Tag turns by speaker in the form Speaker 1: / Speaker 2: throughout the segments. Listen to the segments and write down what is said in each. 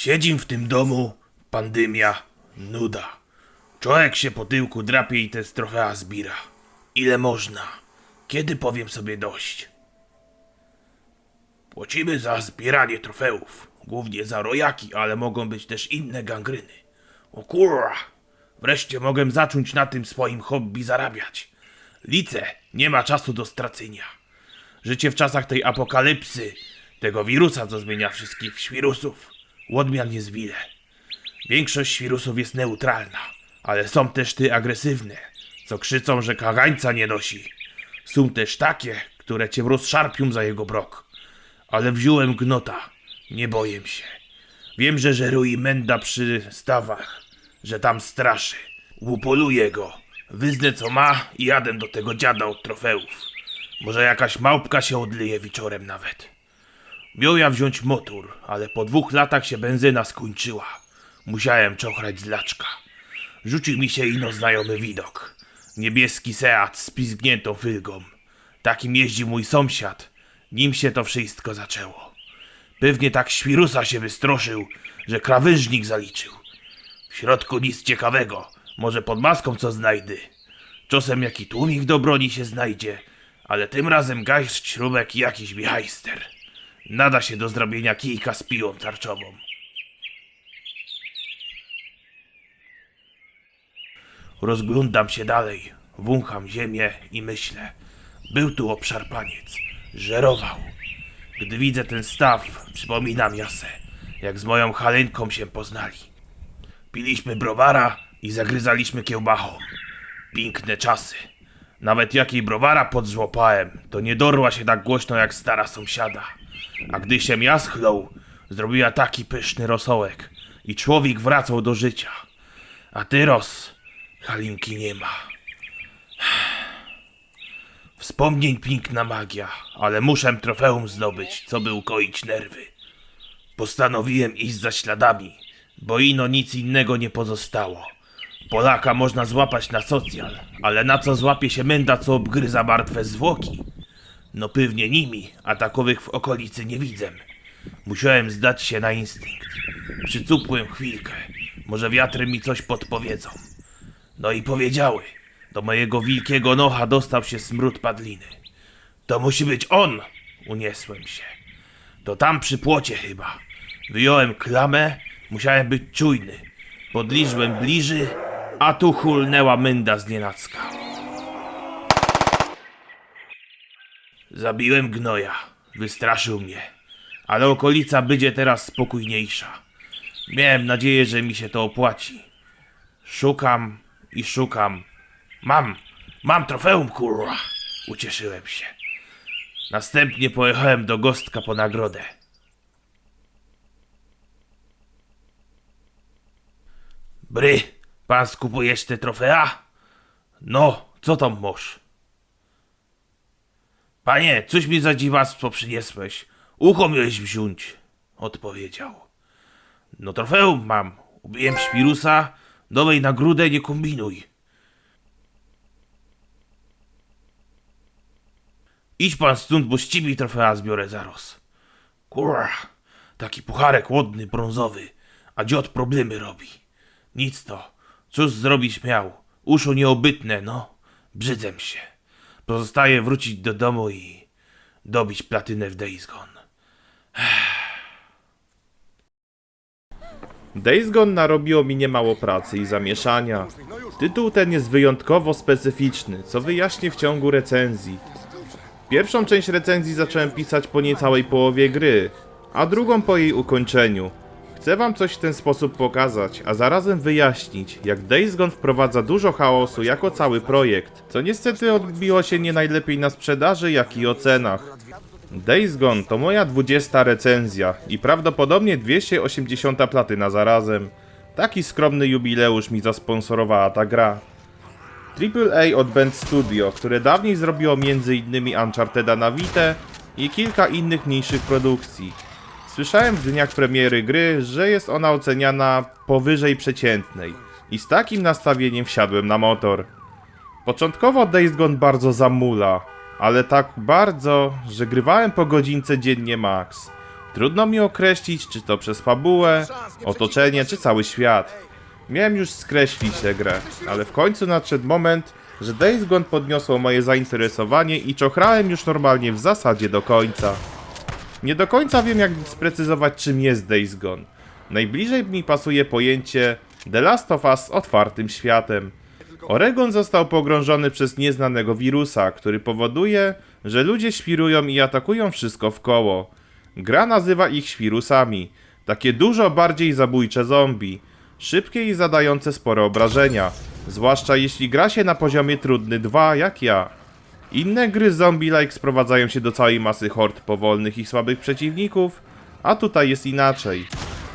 Speaker 1: Siedzim w tym domu, pandemia, nuda. Człowiek się po tyłku drapie i te trofea zbira. Ile można? Kiedy powiem sobie dość? Płacimy za zbieranie trofeów. Głównie za rojaki, ale mogą być też inne gangryny. O kurwa! Wreszcie mogę zacząć na tym swoim hobby zarabiać. Lice, nie ma czasu do stracenia. Życie w czasach tej apokalipsy, tego wirusa, co zmienia wszystkich świrusów. Odmian jest wiele. Większość świrusów jest neutralna, ale są też ty agresywne, co krzyczą, że kagańca nie nosi. Są też takie, które cię rozszarpią za jego brok. Ale wziąłem gnota, nie boję się. Wiem, że żeruje menda przy stawach, że tam straszy. Łupoluję go, wyznę co ma i jadę do tego dziada od trofeów. Może jakaś małpka się odleje wieczorem nawet. Miał ja wziąć motor, ale po dwóch latach się benzyna skończyła. Musiałem czochrać z laczka. Rzucił mi się ino znajomy widok. Niebieski Seat z pizgniętą fylgą. Takim jeździ mój sąsiad. Nim się to wszystko zaczęło. Pewnie tak świrusa się wystroszył, że krawężnik zaliczył. W środku nic ciekawego. Może pod maską co znajdę. Czasem jaki tłumik do broni się znajdzie, ale tym razem garść śrubek jakiś bichajster. Nada się do zrobienia kijka z piłą tarczową. Rozglądam się dalej, wącham ziemię i myślę. Był tu obszarpaniec, żerował. Gdy widzę ten staw, przypomina miasę, jak z moją Halenką się poznali. Piliśmy browara i zagryzaliśmy kiełbachą. Piękne czasy. Nawet jakiej browara podzłopałem, to nie dorła się tak głośno jak stara sąsiada. A gdy się jaschlął, zrobiła taki pyszny rosołek i człowiek wracał do życia. A tyros Halinki nie ma. Wspomnień piękna magia, ale muszę trofeum zdobyć, co by ukoić nerwy. Postanowiłem iść za śladami, bo ino nic innego nie pozostało. Polaka można złapać na socjal, ale na co złapie się menda, co obgryza martwe zwłoki? No pewnie nimi, a takowych w okolicy nie widzę. Musiałem zdać się na instynkt. Przycupłem chwilkę, może wiatry mi coś podpowiedzą. No i powiedziały, do mojego wielkiego nocha dostał się smród padliny. To musi być on! Uniesłem się. To tam przy płocie chyba. Wyjąłem klamę, musiałem być czujny. Podliżłem bliży, a tu hulnęła mynda z nienacka. Zabiłem gnoja. Wystraszył mnie. Ale okolica będzie teraz spokojniejsza. Miałem nadzieję, że mi się to opłaci. Szukam i szukam. Mam! Mam trofeum, kurwa! Ucieszyłem się. Następnie pojechałem do Gostka po nagrodę. Bry, pan skupujesz te trofea? No, co tam masz? Panie, coś mi za dziwactwo przyniesłeś. Ucho miałeś wziąć, odpowiedział. No trofeum mam. Ubiłem świrusa, nowej nagrodę nie kombinuj. Idź pan stąd, bo z ciebie trofea zbiorę zaraz. Kurwa, taki pucharek łodny, brązowy, a dziot problemy robi. Nic to, cóż zrobić miał, uszu nieobytne, no, brzydzę się. Pozostaje wrócić do domu i dobić platynę w Days Gone.
Speaker 2: Days Gone narobiło mi niemało pracy i zamieszania. Tytuł ten jest wyjątkowo specyficzny, co wyjaśnię w ciągu recenzji. Pierwszą część recenzji zacząłem pisać po niecałej połowie gry, a drugą po jej ukończeniu. Chcę wam coś w ten sposób pokazać, a zarazem wyjaśnić, jak Days Gone wprowadza dużo chaosu jako cały projekt, co niestety odbiło się nie najlepiej na sprzedaży, jak i ocenach. Days Gone to moja 20 recenzja i prawdopodobnie 280 platyna zarazem. Taki skromny jubileusz mi zasponsorowała ta gra. AAA od Band Studio, które dawniej zrobiło m.in. Uncharted'a na Vita i kilka innych mniejszych produkcji. Słyszałem w dniach premiery gry, że jest ona oceniana powyżej przeciętnej i z takim nastawieniem wsiadłem na motor. Początkowo Days Gone bardzo zamula, ale tak bardzo, że grywałem po godzince dziennie max.
Speaker 1: Trudno mi określić, czy to przez fabułę, otoczenie, czy cały świat. Miałem już skreślić tę grę, ale w końcu nadszedł moment, że Days Gone podniosło moje zainteresowanie i czochrałem już normalnie w zasadzie do końca. Nie do końca wiem jak sprecyzować czym jest Days Gone. Najbliżej mi pasuje pojęcie The Last of Us z otwartym światem. Oregon został pogrążony przez nieznanego wirusa, który powoduje, że ludzie świrują i atakują wszystko w koło. Gra nazywa ich świrusami. Takie dużo bardziej zabójcze zombie. Szybkie i zadające spore obrażenia. Zwłaszcza jeśli gra się na poziomie trudny 2 jak ja. Inne gry zombie-like sprowadzają się do całej masy hord powolnych i słabych przeciwników, a tutaj jest inaczej.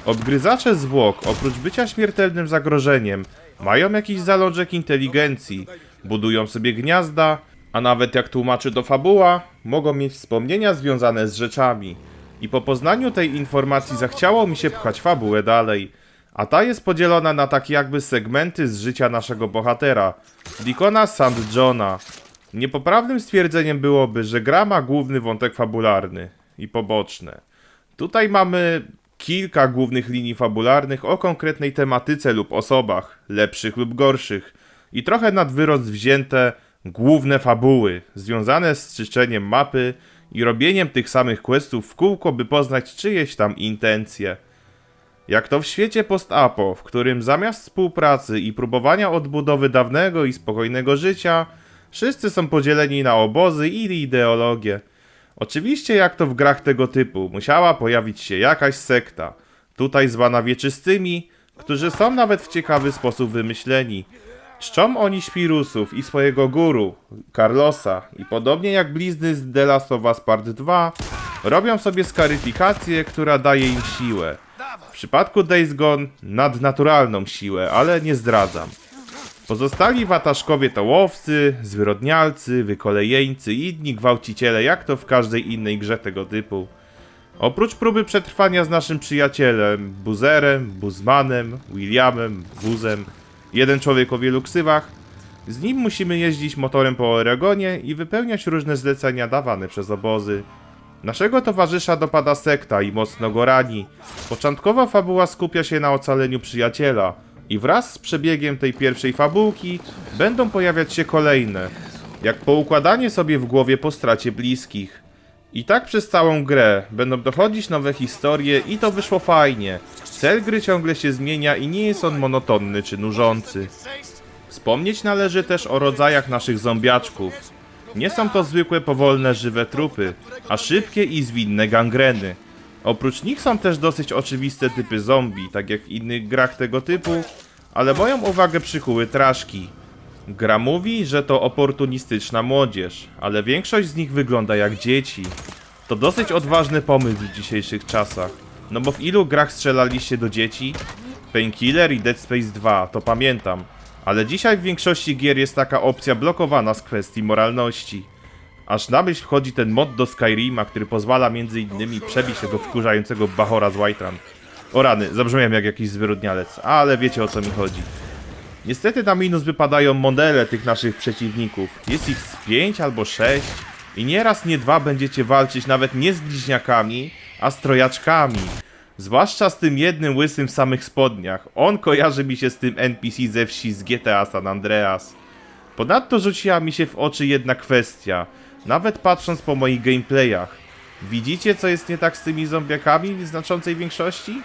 Speaker 1: Obgryzacze zwłok, oprócz bycia śmiertelnym zagrożeniem, mają jakiś zalążek inteligencji, budują sobie gniazda, a nawet jak tłumaczy to fabuła, mogą mieć wspomnienia związane z rzeczami. I po poznaniu tej informacji zachciało mi się pchać fabułę dalej. A ta jest podzielona na takie jakby segmenty z życia naszego bohatera, Deacona St. Johna. Niepoprawnym stwierdzeniem byłoby, że gra ma główny wątek fabularny i poboczne. Tutaj mamy kilka głównych linii fabularnych o konkretnej tematyce lub osobach, lepszych lub gorszych, i trochę nad wyrost wzięte główne fabuły, związane z czyszczeniem mapy i robieniem tych samych questów w kółko, by poznać czyjeś tam intencje. Jak to w świecie post-apo, w którym zamiast współpracy i próbowania odbudowy dawnego i spokojnego życia, wszyscy są podzieleni na obozy i ideologie. Oczywiście, jak to w grach tego typu, musiała pojawić się jakaś sekta, tutaj zwana wieczystymi, którzy są nawet w ciekawy sposób wymyśleni. Czczą oni świrusów i swojego guru, Carlosa, i podobnie jak blizny z The Last of Us Part 2, robią sobie skaryfikację, która daje im siłę. W przypadku Days Gone nadnaturalną siłę, ale nie zdradzam. Pozostali wataszkowie to łowcy, zwyrodnialcy, wykolejeńcy i inni gwałciciele, jak to w każdej innej grze tego typu. Oprócz próby przetrwania z naszym przyjacielem, Buzerem, Buzmanem, Williamem, Wuzem, jeden człowiek o wielu ksywach, z nim musimy jeździć motorem po Oregonie i wypełniać różne zlecenia dawane przez obozy. Naszego towarzysza dopada sekta i mocno go rani. Początkowa fabuła skupia się na ocaleniu przyjaciela i wraz z przebiegiem tej pierwszej fabułki będą pojawiać się kolejne, jak poukładanie sobie w głowie po stracie bliskich. I tak przez całą grę będą dochodzić nowe historie i to wyszło fajnie. Cel gry ciągle się zmienia i nie jest on monotonny czy nużący. Wspomnieć należy też o rodzajach naszych zombiaczków. Nie są to zwykłe powolne żywe trupy, a szybkie i zwinne gangreny. Oprócz nich są też dosyć oczywiste typy zombie, tak jak w innych grach tego typu, ale moją uwagę przykuły traszki. Gra mówi, że to oportunistyczna młodzież, ale większość z nich wygląda jak dzieci. To dosyć odważny pomysł w dzisiejszych czasach. No bo w ilu grach strzelaliście do dzieci? Painkiller i Dead Space 2, to pamiętam. Ale dzisiaj w większości gier jest taka opcja blokowana z kwestii moralności. Aż na myśl wchodzi ten mod do Skyrima, który pozwala między innymi przebić tego wkurzającego Bachora z Whiterun. O rany, zabrzmiałem jak jakiś zwyrodnialec, ale wiecie o co mi chodzi. Niestety na minus wypadają modele tych naszych przeciwników. Jest ich z 5 albo 6 i nieraz nie dwa będziecie walczyć nawet nie z bliźniakami, a z trojaczkami. Zwłaszcza z tym jednym łysym w samych spodniach. On kojarzy mi się z tym NPC ze wsi z GTA San Andreas. Ponadto rzuciła mi się w oczy jedna kwestia, nawet patrząc po moich gameplayach. Widzicie co jest nie tak z tymi zombiakami w znaczącej większości?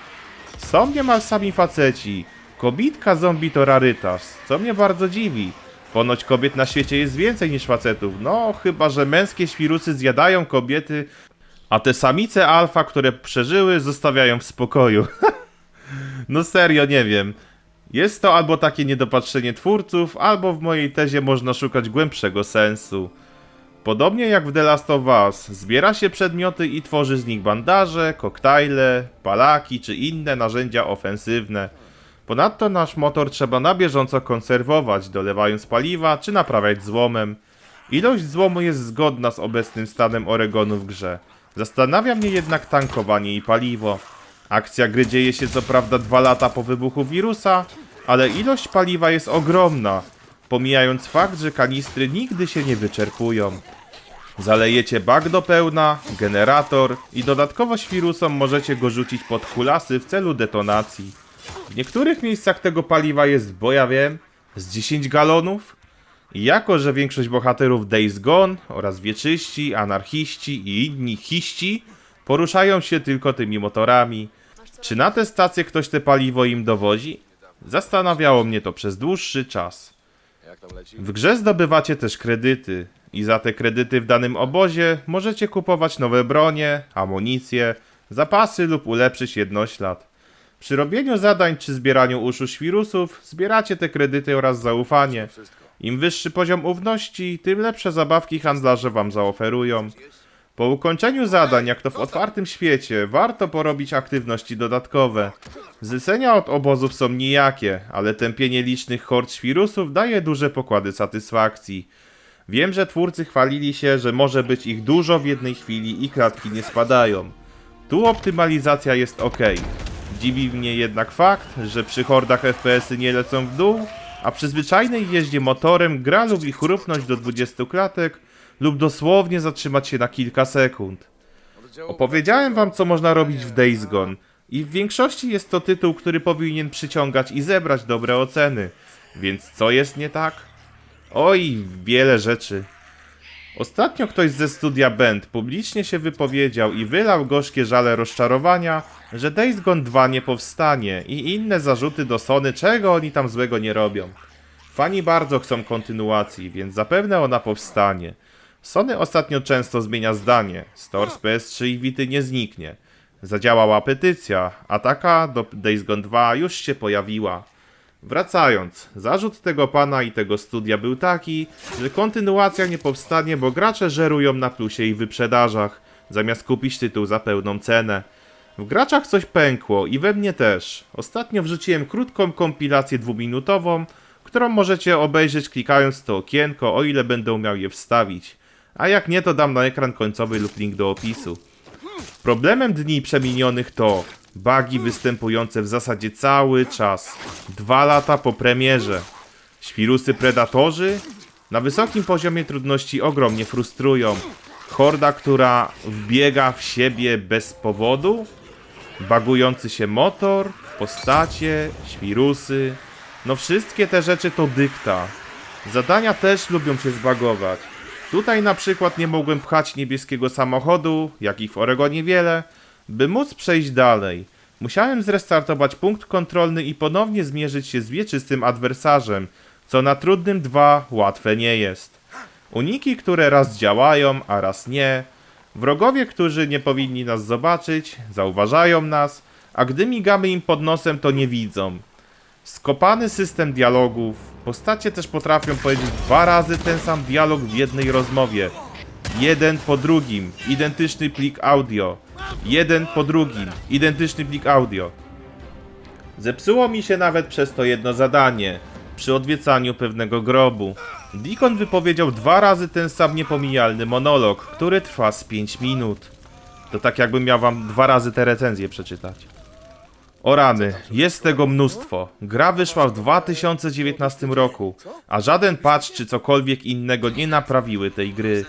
Speaker 1: Są niemal sami faceci. Kobitka zombie to rarytas, co mnie bardzo dziwi. Ponoć kobiet na świecie jest więcej niż facetów, no chyba że męskie świrusy zjadają kobiety, a te samice alfa, które przeżyły, zostawiają w spokoju. no serio, nie wiem. Jest to albo takie niedopatrzenie twórców, albo w mojej tezie można szukać głębszego sensu. Podobnie jak w The Last of Us, zbiera się przedmioty i tworzy z nich bandaże, koktajle, palaki czy inne narzędzia ofensywne. Ponadto nasz motor trzeba na bieżąco konserwować, dolewając paliwa czy naprawiać złomem. Ilość złomu jest zgodna z obecnym stanem Oregonu w grze. Zastanawia mnie jednak tankowanie i paliwo. Akcja gry dzieje się co prawda dwa lata po wybuchu wirusa, ale ilość paliwa jest ogromna, pomijając fakt, że kanistry nigdy się nie wyczerpują. Zalejecie bak do pełna, generator i dodatkowo świrusom możecie go rzucić pod kulasy w celu detonacji. W niektórych miejscach tego paliwa jest, bo ja wiem, z 10 galonów. I jako, że większość bohaterów Days Gone oraz wieczyści, anarchiści i inni chiści poruszają się tylko tymi motorami, czy na te stacje ktoś te paliwo im dowozi? Zastanawiało mnie to przez dłuższy czas. W grze zdobywacie też kredyty i za te kredyty w danym obozie możecie kupować nowe bronie, amunicję, zapasy lub ulepszyć jednoślad. Przy robieniu zadań czy zbieraniu uszu świrusów zbieracie te kredyty oraz zaufanie. Im wyższy poziom ufności, tym lepsze zabawki handlarze wam zaoferują. Po ukończeniu zadań, jak to w otwartym świecie, warto porobić aktywności dodatkowe. Zlecenia od obozów są nijakie, ale tępienie licznych hord świrusów daje duże pokłady satysfakcji. Wiem, że twórcy chwalili się, że może być ich dużo w jednej chwili i klatki nie spadają. Tu optymalizacja jest ok. Dziwi mnie jednak fakt, że przy hordach FPS-y nie lecą w dół, a przy zwyczajnej jeździe motorem gra lubi chrupnąć do 20 klatek lub dosłownie zatrzymać się na kilka sekund. Opowiedziałem wam, co można robić w Days Gone i w większości jest to tytuł, który powinien przyciągać i zebrać dobre oceny. Więc co jest nie tak? Oj, wiele rzeczy. Ostatnio ktoś ze studia Band publicznie się wypowiedział i wylał gorzkie żale rozczarowania, że Days Gone 2 nie powstanie i inne zarzuty do Sony, czego oni tam złego nie robią. Fani bardzo chcą kontynuacji, więc zapewne ona powstanie. Sony ostatnio często zmienia zdanie. Store z PS3 i Vity nie zniknie. Zadziałała petycja, a taka do Days Gone 2 już się pojawiła. Wracając, zarzut tego pana i tego studia był taki, że kontynuacja nie powstanie, bo gracze żerują na plusie i wyprzedażach, zamiast kupić tytuł za pełną cenę. W graczach coś pękło i we mnie też. Ostatnio wrzuciłem krótką kompilację dwuminutową, którą możecie obejrzeć klikając to okienko, o ile będę miał je wstawić. A jak nie, to dam na ekran końcowy lub link do opisu. Problemem dni przeminionych to bugi występujące w zasadzie cały czas. Dwa lata po premierze. Świrusy predatorzy na wysokim poziomie trudności ogromnie frustrują. Horda, która wbiega w siebie bez powodu. Bagujący się motor, postacie, świrusy. No wszystkie te rzeczy to dykta. Zadania też lubią się zbagować. Tutaj na przykład nie mogłem pchać niebieskiego samochodu, jakich w Oregonie wiele, by móc przejść dalej. Musiałem zrestartować punkt kontrolny i ponownie zmierzyć się z wieczystym adwersarzem, co na trudnym 2 łatwe nie jest. Uniki, które raz działają, a raz nie. Wrogowie, którzy nie powinni nas zobaczyć, zauważają nas, a gdy migamy im pod nosem, to nie widzą. Skopany system dialogów. Postacie też potrafią powiedzieć dwa razy ten sam dialog w jednej rozmowie. Jeden po drugim, identyczny plik audio. Jeden po drugim, identyczny plik audio. Zepsuło mi się nawet przez to jedno zadanie, przy odwiedzaniu pewnego grobu. Deacon wypowiedział dwa razy ten sam niepomijalny monolog, który trwa z 5 minut. To tak jakbym miał wam dwa razy te recenzje przeczytać. O rany, jest tego mnóstwo. Gra wyszła w 2019 roku, a żaden patch czy cokolwiek innego nie naprawiły tej gry.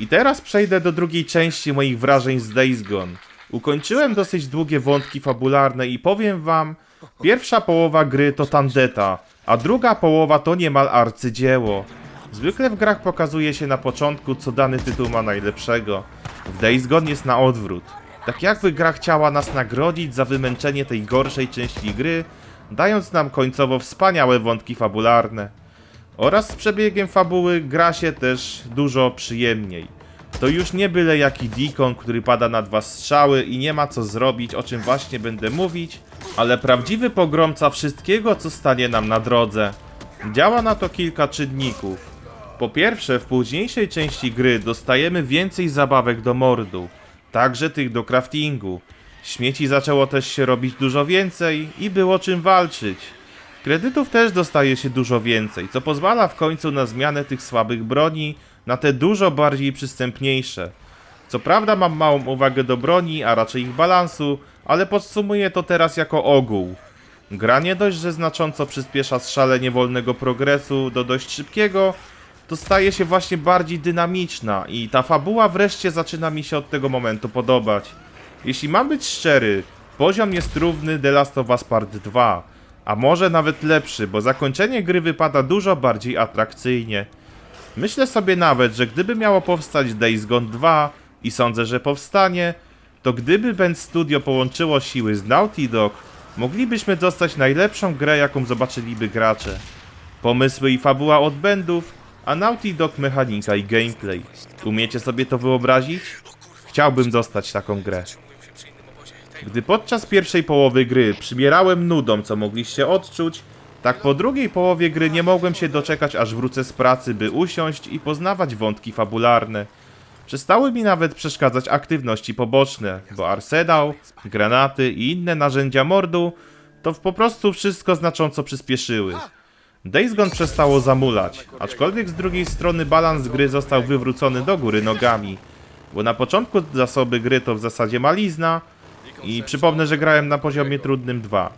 Speaker 1: I teraz przejdę do drugiej części moich wrażeń z Days Gone. Ukończyłem dosyć długie wątki fabularne i powiem wam, pierwsza połowa gry to tandeta, a druga połowa to niemal arcydzieło. Zwykle w grach pokazuje się na początku, co dany tytuł ma najlepszego. W Days Gone jest na odwrót. Tak jakby gra chciała nas nagrodzić za wymęczenie tej gorszej części gry, dając nam końcowo wspaniałe wątki fabularne. Oraz z przebiegiem fabuły gra się też dużo przyjemniej. To już nie byle jaki Deacon, który pada na dwa strzały i nie ma co zrobić, o czym właśnie będę mówić, ale prawdziwy pogromca wszystkiego, co stanie nam na drodze. Działa na to kilka czynników. Po pierwsze, w późniejszej części gry dostajemy więcej zabawek do mordu, także tych do craftingu. Śmieci zaczęło też się robić dużo więcej i było czym walczyć. Kredytów też dostaje się dużo więcej, co pozwala w końcu na zmianę tych słabych broni na te dużo bardziej przystępniejsze. Co prawda mam małą uwagę do broni, a raczej ich balansu, ale podsumuję to teraz jako ogół. Gra nie dość, że znacząco przyspiesza szalenie wolnego progresu do dość szybkiego, to staje się właśnie bardziej dynamiczna i ta fabuła wreszcie zaczyna mi się od tego momentu podobać. Jeśli mam być szczery, poziom jest równy The Last of Us Part 2, a może nawet lepszy, bo zakończenie gry wypada dużo bardziej atrakcyjnie. Myślę sobie nawet, że gdyby miało powstać Days Gone 2 i sądzę, że powstanie, to gdyby Band Studio połączyło siły z Naughty Dog, moglibyśmy dostać najlepszą grę, jaką zobaczyliby gracze. Pomysły i fabuła od bandów, a Naughty Dog mechanika i gameplay. Umiecie sobie to wyobrazić? Chciałbym dostać taką grę. Gdy podczas pierwszej połowy gry przybierałem nudą, co mogliście odczuć, tak po drugiej połowie gry nie mogłem się doczekać, aż wrócę z pracy, by usiąść i poznawać wątki fabularne. Przestały mi nawet przeszkadzać aktywności poboczne, bo arsenał, granaty i inne narzędzia mordu to po prostu wszystko znacząco przyspieszyły. Days Gone przestało zamulać, aczkolwiek z drugiej strony balans gry został wywrócony do góry nogami, bo na początku zasoby gry to w zasadzie malizna i przypomnę, że grałem na poziomie trudnym 2.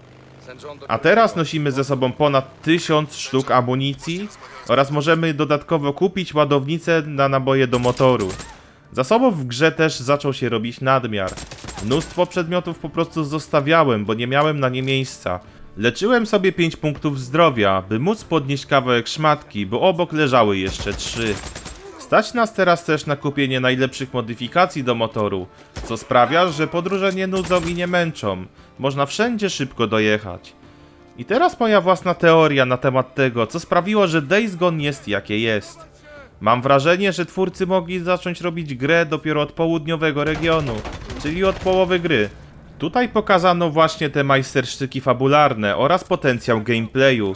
Speaker 1: A teraz nosimy ze sobą ponad 1000 sztuk amunicji oraz możemy dodatkowo kupić ładownicę na naboje do motoru. Zasobów w grze też zaczął się robić nadmiar. Mnóstwo przedmiotów po prostu zostawiałem, bo nie miałem na nie miejsca. Leczyłem sobie 5 punktów zdrowia, by móc podnieść kawałek szmatki, bo obok leżały jeszcze 3. Stać nas teraz też na kupienie najlepszych modyfikacji do motoru, co sprawia, że podróże nie nudzą i nie męczą. Można wszędzie szybko dojechać. I teraz moja własna teoria na temat tego, co sprawiło, że Days Gone jest jakie jest. Mam wrażenie, że twórcy mogli zacząć robić grę dopiero od południowego regionu, czyli od połowy gry. Tutaj pokazano właśnie te majstersztyki fabularne oraz potencjał gameplayu.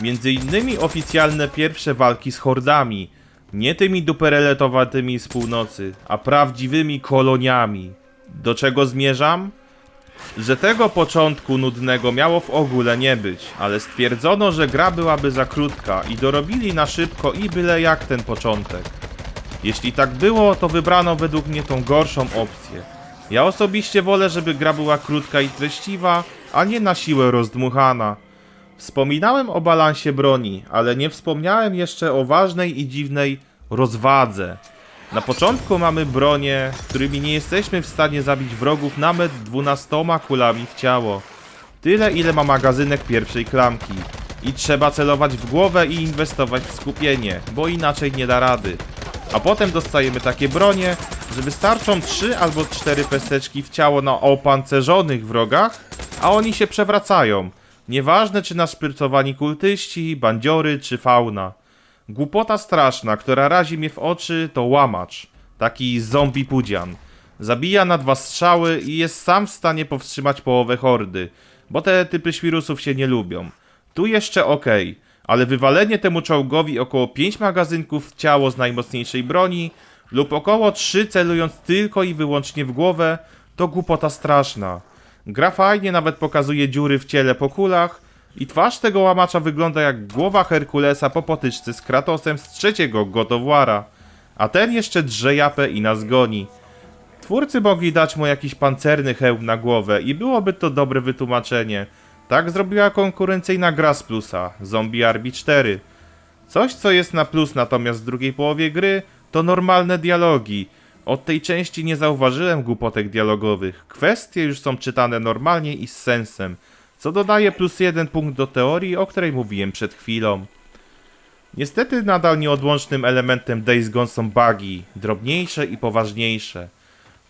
Speaker 1: Między innymi oficjalne pierwsze walki z hordami. Nie tymi dupereletowatymi z północy, a prawdziwymi koloniami. Do czego zmierzam? że tego początku nudnego miało w ogóle nie być, ale stwierdzono, że gra byłaby za krótka i dorobili na szybko i byle jak ten początek. Jeśli tak było, to wybrano według mnie tą gorszą opcję. Ja osobiście wolę, żeby gra była krótka i treściwa, a nie na siłę rozdmuchana. Wspominałem o balansie broni, ale nie wspomniałem jeszcze o ważnej i dziwnej rozwadze. Na początku mamy bronie, którymi nie jesteśmy w stanie zabić wrogów nawet 12 kulami w ciało. Tyle ile ma magazynek pierwszej klamki. I trzeba celować w głowę i inwestować w skupienie, bo inaczej nie da rady. A potem dostajemy takie bronie, że wystarczą 3 albo 4 pesteczki w ciało na opancerzonych wrogach, a oni się przewracają. Nieważne czy naszprycowani kultyści, bandziory czy fauna. Głupota straszna, która razi mnie w oczy, to łamacz. Taki zombie pudzian. Zabija na dwa strzały i jest sam w stanie powstrzymać połowę hordy, bo te typy świrusów się nie lubią. Tu jeszcze okej, ale wywalenie temu czołgowi około 5 magazynków w ciało z najmocniejszej broni lub około 3 celując tylko i wyłącznie w głowę, to głupota straszna. Gra fajnie nawet pokazuje dziury w ciele po kulach, i twarz tego łamacza wygląda jak głowa Herkulesa po potyczce z Kratosem z trzeciego God of War'a. A ten jeszcze drze japę i nas goni. Twórcy mogli dać mu jakiś pancerny hełm na głowę i byłoby to dobre wytłumaczenie. Tak zrobiła konkurencyjna gra z plusa, Zombie Army 4. Coś co jest na plus natomiast w drugiej połowie gry to normalne dialogi. Od tej części nie zauważyłem głupotek dialogowych. Kwestie już są czytane normalnie i z sensem co dodaje plus jeden punkt do teorii, o której mówiłem przed chwilą. Niestety nadal nieodłącznym elementem Days Gone są bugi, drobniejsze i poważniejsze.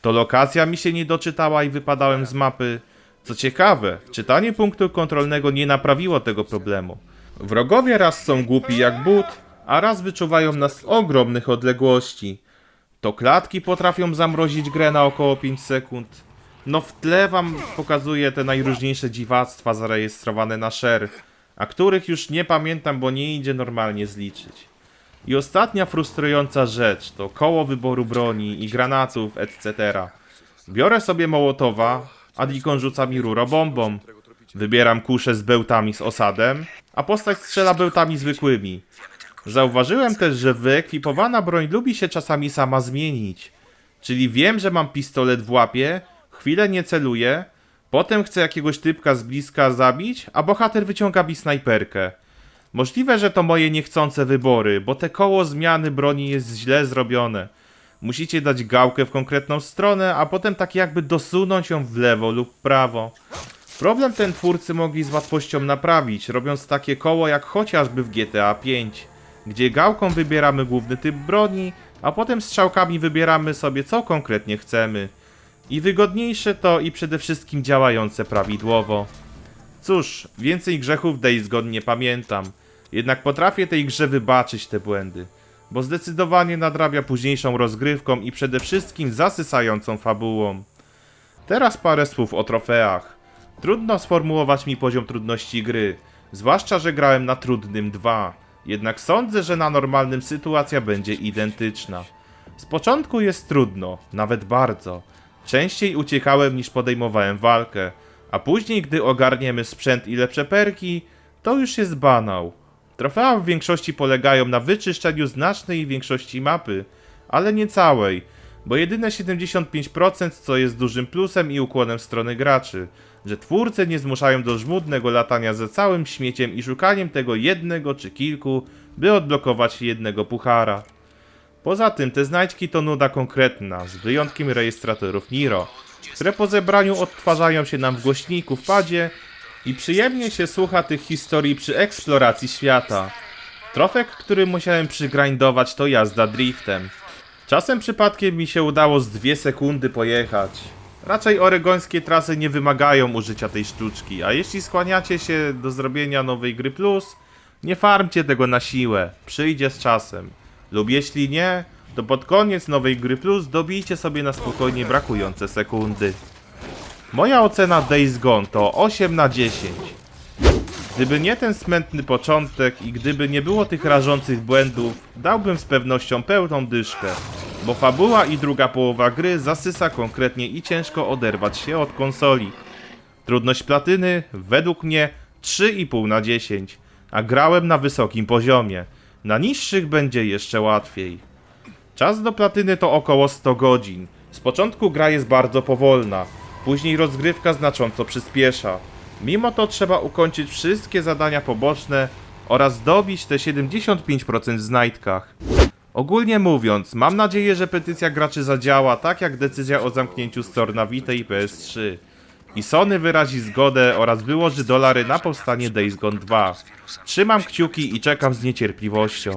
Speaker 1: To lokacja mi się nie doczytała i wypadałem z mapy. Co ciekawe, czytanie punktu kontrolnego nie naprawiło tego problemu. Wrogowie raz są głupi jak but, a raz wyczuwają nas z ogromnych odległości. To klatki potrafią zamrozić grę na około 5 sekund. No w tle wam pokazuję te najróżniejsze dziwactwa zarejestrowane na share, a których już nie pamiętam, bo nie idzie normalnie zliczyć. I ostatnia frustrująca rzecz to koło wyboru broni i granatów, etc. Biorę sobie Mołotowa, a Dikon rzuca mi rurobombą. Wybieram kuszę z bełtami z osadem, a postać strzela bełtami zwykłymi. Zauważyłem też, że wyekwipowana broń lubi się czasami sama zmienić. Czyli wiem, że mam pistolet w łapie, chwilę nie celuję, potem chcę jakiegoś typka z bliska zabić, a bohater wyciąga mi snajperkę. Możliwe, że to moje niechcące wybory, bo te koło zmiany broni jest źle zrobione. Musicie dać gałkę w konkretną stronę, a potem tak jakby dosunąć ją w lewo lub prawo. Problem ten twórcy mogli z łatwością naprawić, robiąc takie koło jak chociażby w GTA V, gdzie gałką wybieramy główny typ broni, a potem strzałkami wybieramy sobie co konkretnie chcemy. I wygodniejsze to i przede wszystkim działające prawidłowo. Cóż, więcej grzechów Days Gone nie pamiętam, jednak potrafię tej grze wybaczyć te błędy, bo zdecydowanie nadrabia późniejszą rozgrywką i przede wszystkim zasysającą fabułą. Teraz parę słów o trofeach. Trudno sformułować mi poziom trudności gry, zwłaszcza, że grałem na trudnym 2. Jednak sądzę, że na normalnym sytuacja będzie identyczna. Z początku jest trudno, nawet bardzo. Częściej uciekałem niż podejmowałem walkę, a później, gdy ogarniemy sprzęt i lepsze perki, to już jest banał. Trofea w większości polegają na wyczyszczeniu znacznej większości mapy, ale nie całej, bo jedyne 75% co jest dużym plusem i ukłonem w stronę graczy, że twórcy nie zmuszają do żmudnego latania za całym śmieciem i szukaniem tego jednego czy kilku, by odblokować jednego puchara. Poza tym te znajdźki to nuda konkretna, z wyjątkiem rejestratorów Niro, które po zebraniu odtwarzają się nam w głośniku w padzie i przyjemnie się słucha tych historii przy eksploracji świata. Trofek, który musiałem przygrindować to jazda driftem. Czasem przypadkiem mi się udało z dwie sekundy pojechać. Raczej oregońskie trasy nie wymagają użycia tej sztuczki, a jeśli skłaniacie się do zrobienia nowej gry plus, nie farmcie tego na siłę, przyjdzie z czasem. Lub jeśli nie, to pod koniec nowej gry plus dobijcie sobie na spokojnie brakujące sekundy. Moja ocena Days Gone to 8 na 10. Gdyby nie ten smętny początek i gdyby nie było tych rażących błędów, dałbym z pewnością pełną dyszkę, bo fabuła i druga połowa gry zasysa konkretnie i ciężko oderwać się od konsoli. Trudność platyny według mnie 3,5 na 10, a grałem na wysokim poziomie. Na niższych będzie jeszcze łatwiej. Czas do platyny to około 100 godzin. Z początku gra jest bardzo powolna, później rozgrywka znacząco przyspiesza. Mimo to trzeba ukończyć wszystkie zadania poboczne oraz dobić te 75% w znajdkach. Ogólnie mówiąc, mam nadzieję, że petycja graczy zadziała tak jak decyzja o zamknięciu Store na Vita i PS3. I Sony wyrazi zgodę oraz wyłoży dolary na powstanie Days Gone 2. Trzymam kciuki i czekam z niecierpliwością.